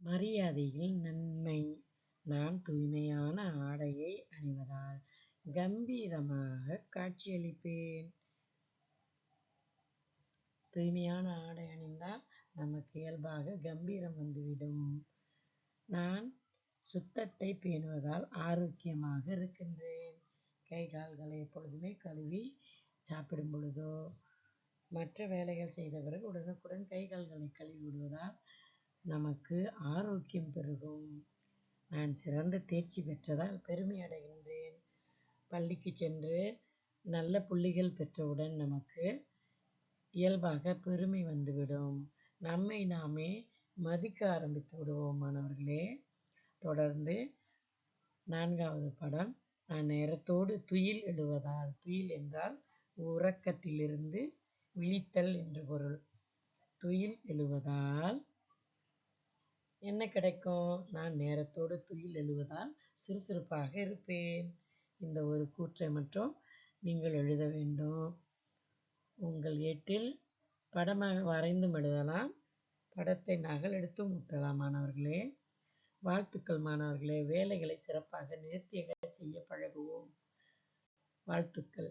மரியாதையில் நன்மை நான் தூய்மையான ஆடையை அணிவதால் கம்பீரமாக காட்சியளிப்பேன். தூய்மையான ஆடை அணிந்தால் நமக்கு இயல்பாக கம்பீரம் வந்துவிடும். நான் சுத்தத்தை பேணுவதால் ஆரோக்கியமாக இருக்கின்றேன். கை கால்களை எப்பொழுதுமே கழுவி சாப்பிடும் பொழுதோ மற்ற வேலைகள் செய்த பிறகு உடனுக்குடன் கை கால்களை கழுவி விடுவதால் நமக்கு ஆரோக்கியம் பெருகும். நான் சிறந்த தேர்ச்சி பெற்றதால் பெருமை அடைகின்றேன். பள்ளிக்கு சென்று நல்ல புள்ளிகள் பெற்றவுடன் நமக்கு இயல்பாக பெருமை வந்துவிடும். நம்மை நாமே மதிக்க ஆரம்பித்து விடுவோம் மாணவர்களே. தொடர்ந்து நான்காவது படம் நான் நேரத்தோடு துயில் எழுவதால் துயில் என்றால் உறக்கத்திலிருந்து விழித்தல் என்று பொருள். துயில் எழுவதால் என்ன கிடைக்கும் நான் நேரத்தோடு துயில் எழுவதால் சுறுசுறுப்பாக இருப்பேன். இந்த ஒரு கூற்றை மட்டும் நீங்கள் எழுத வேண்டும். உங்கள் ஏட்டில் படமாக வரைந்தும் எழுதலாம். படத்தை நகல் எடுத்தும் ஒட்டலாம் மாணவர்களே. வாழ்த்துக்கள் மாணவர்களே வேலைகளை சிறப்பாக நேர்த்தியாக செய்ய பழகுவோம். வாழ்த்துக்கள்